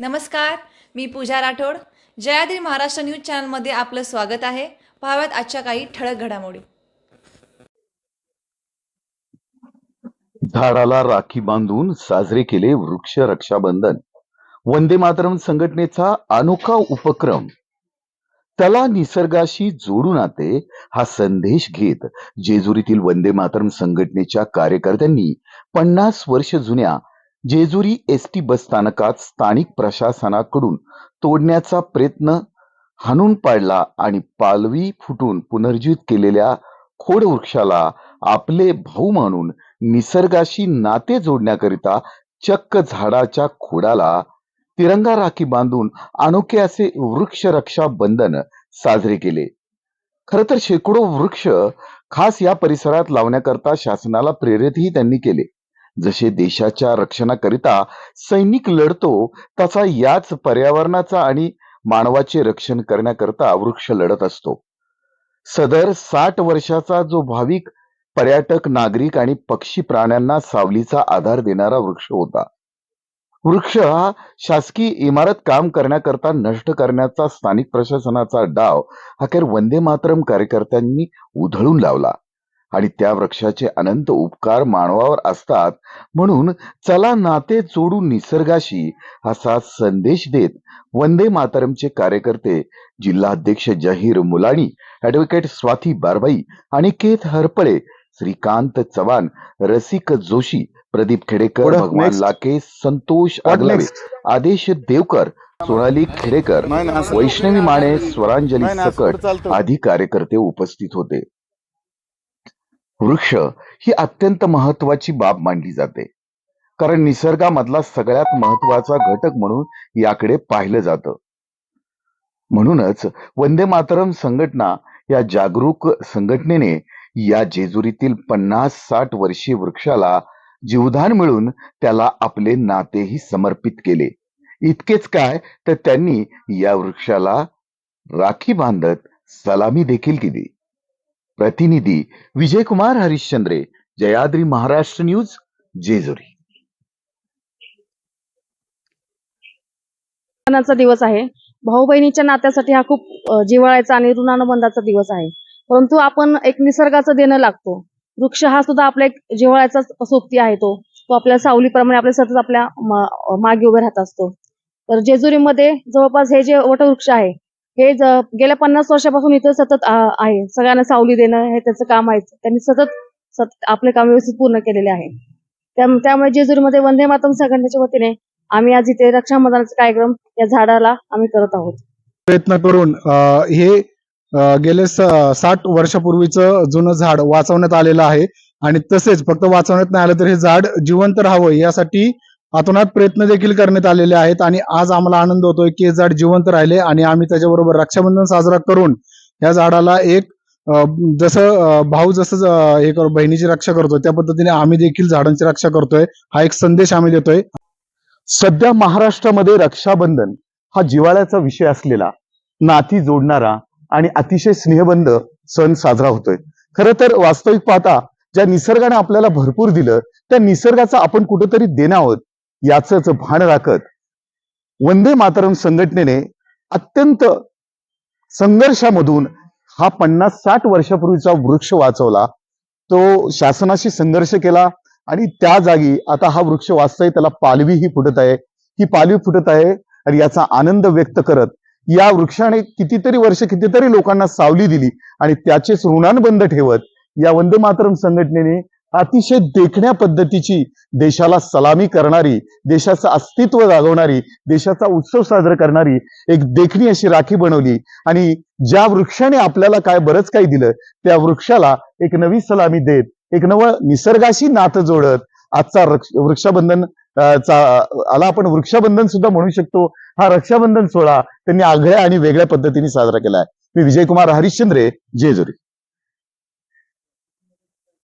नमस्कार मी पूजा राठोड. जयाद्री महाराष्ट्र न्यूज चॅनलमध्ये आपलं स्वागत आहे. पाहाव्यात आजच्या काही ठळक घडामोडी. झाडाला राखी बांधून साजरे केले वृक्ष रक्षाबंधन. वंदे मातरम संघटनेचा अनोखा उपक्रम. त्याला निसर्गाशी जोडून आते हा संदेश घेत जेजुरीतील वंदे मातरम संघटनेच्या कार्यकर्त्यांनी पन्नास वर्ष जुन्या जेजुरी एस टी बस स्थानकात स्थानिक प्रशासनाकडून तोडण्याचा प्रयत्न हाणून पाडला आणि पालवी फुटून पुनर्जीवित केलेल्या खोड वृक्षाला आपले भाऊ मानून निसर्गाशी नाते जोडण्याकरिता चक्क झाडाच्या खोडाला तिरंगा राखी बांधून अनोखे असे वृक्ष रक्षा बंधन साजरे केले. खर तर शेकडो वृक्ष खास या परिसरात लावण्याकरता शासनाला प्रेरितही त्यांनी केले. जसे देशाच्या रक्षणाकरिता सैनिक लढतो तसा याच पर्यावरणाचा आणि मानवाचे रक्षण करण्याकरता वृक्ष लढत असतो. सदर साठ वर्षाचा जो भाविक पर्यटक नागरिक आणि पक्षी प्राण्यांना सावलीचा आधार देणारा वृक्ष होता. वृक्ष हा शासकीय इमारत काम करण्याकरता नष्ट करण्याचा स्थानिक प्रशासनाचा डाव अखेर वंदे मातरम कार्यकर्त्यांनी उधळून लावला. आणि त्या वृक्षाचे अनंत उपकार मानवावर असतात म्हणून चला नाते जोडून निसर्गाशी असा संदेश देत वंदे मातरमचे कार्यकर्ते जिल्हाध्यक्ष जहीर मुलाणी ऍडव्होकेट स्वाती बारबाई अनिकेत हरपळे श्रीकांत चव्हाण रसिक जोशी प्रदीप खेडेकर भगवान. लाके संतोष आगलावे next? आदेश देवकर सोनाली खेडेकर वैष्णवी माने स्वरांजली सकट? आदी कार्यकर्ते उपस्थित होते वृक्ष ही अत्यंत महत्वाची बाब मानली जाते. कारण निसर्गामधला सगळ्यात महत्त्वाचा घटक म्हणून याकडे पाहिलं जातं. म्हणूनच वंदे मातरम संघटना या जागरूक संघटनेने या जेजुरीतील पन्नास साठ वर्षीय वृक्षाला जीवदान मिळून त्याला आपले नातेही समर्पित केले. इतकेच काय तर त्यांनी या वृक्षाला राखी बांधत सलामी देखील केली. प्रतिनिधी विजयकुमार हरिश्चंद्रे जयाद्री महाराष्ट्र न्यूज जेजुरी. दिवस आहे. भाऊ बहिणीच्या नात्यासाठी हा खूप जिव्हाळ्याचा आणि ऋणानुबंधाचा दिवस आहे. परंतु आपण एक निसर्गाचं देणं लागतो. वृक्ष हा सुद्धा आपला एक जिव्हाळ्याचा सोबती आहे तो. तो आपल्या सावलीप्रमाणे आपल्या सतत आपल्या मागे उभे राहत असतो. तर जेजुरीमध्ये जवळपास हे जे वटवृक्ष आहे हे ज- गेल्या पन्नास वर्षापासून इथं सतत आहे. सगळ्यांना सावली देणं हे त्याचं काम आहे. त्यांनी सतत सतत आपले काम व्यवस्थित पूर्ण केलेले आहे. त्यामुळे जेजुरीमध्ये वंदे मातम संघटनेच्या वतीने आम्ही आज इथे रक्षाबंधनाचा कार्यक्रम या झाडाला आम्ही करत आहोत. प्रयत्न करून हे गेले साठ वर्षापूर्वीचं जुनं झाड वाचवण्यात आलेलं आहे. आणि तसेच फक्त वाचवण्यात नाही आलं तर हे झाड जिवंत राहावं यासाठी अतोनात प्रयत्न देखील करण्यात आलेले आहेत आणि आज आम्हाला आनंद होतोय की हे झाड जिवंत राहिले आणि आम्ही त्याच्याबरोबर रक्षाबंधन साजरा करून या झाडाला एक जसं भाऊ जसं हे बहिणीची रक्षा करतोय त्या पद्धतीने आम्ही देखील झाडांची रक्षा करतोय. हा एक संदेश आम्ही देतोय. सध्या महाराष्ट्रामध्ये रक्षाबंधन हा जिव्हाळ्याचा विषय असलेला नाती जोडणारा आणि अतिशय स्नेहबंद सण साजरा होतोय. खरं तर वास्तविक पाहता ज्या निसर्गाने आपल्याला भरपूर दिलं त्या निसर्गाचा आपण कुठेतरी देणं आहोत. याच भान राखत वंदे मातरम संघटनेने अत्यंत संघर्षामधून हा पन्नास साठ वर्षापूर्वीचा वृक्ष वाचवला. तो शासनाशी संघर्ष केला आणि त्या जागी आता हा वृक्ष वाचतोय त्याला पालवी ही फुटत आहे. ही पालवी फुटत आहे आणि याचा आनंद व्यक्त करत या वृक्षाने कितीतरी वर्ष कितीतरी लोकांना सावली दिली आणि त्याचेच ऋणानुबंध ठेवत या वंदे मातरम संघटनेने अतिशय देखण्या पद्धतीची देशाला सलामी करणारी देशाचं अस्तित्व जागवणारी देशाचा उत्सव साजरा करणारी एक देखणी अशी राखी बनवली. आणि ज्या वृक्षाने आपल्याला काय बरंच काही दिलं त्या वृक्षाला एक नवी सलामी देत एक नवं निसर्गाशी नातं जोडत आजचा वृक्षबंधन वृक्षाबंधन चा आला आपण वृक्षाबंधन सुद्धा म्हणू शकतो. हा रक्षाबंधन सोहळा त्यांनी आगळ्या आणि वेगळ्या पद्धतीने साजरा केला आहे. मी विजयकुमार हरिश्चंद्रे जेजुरी.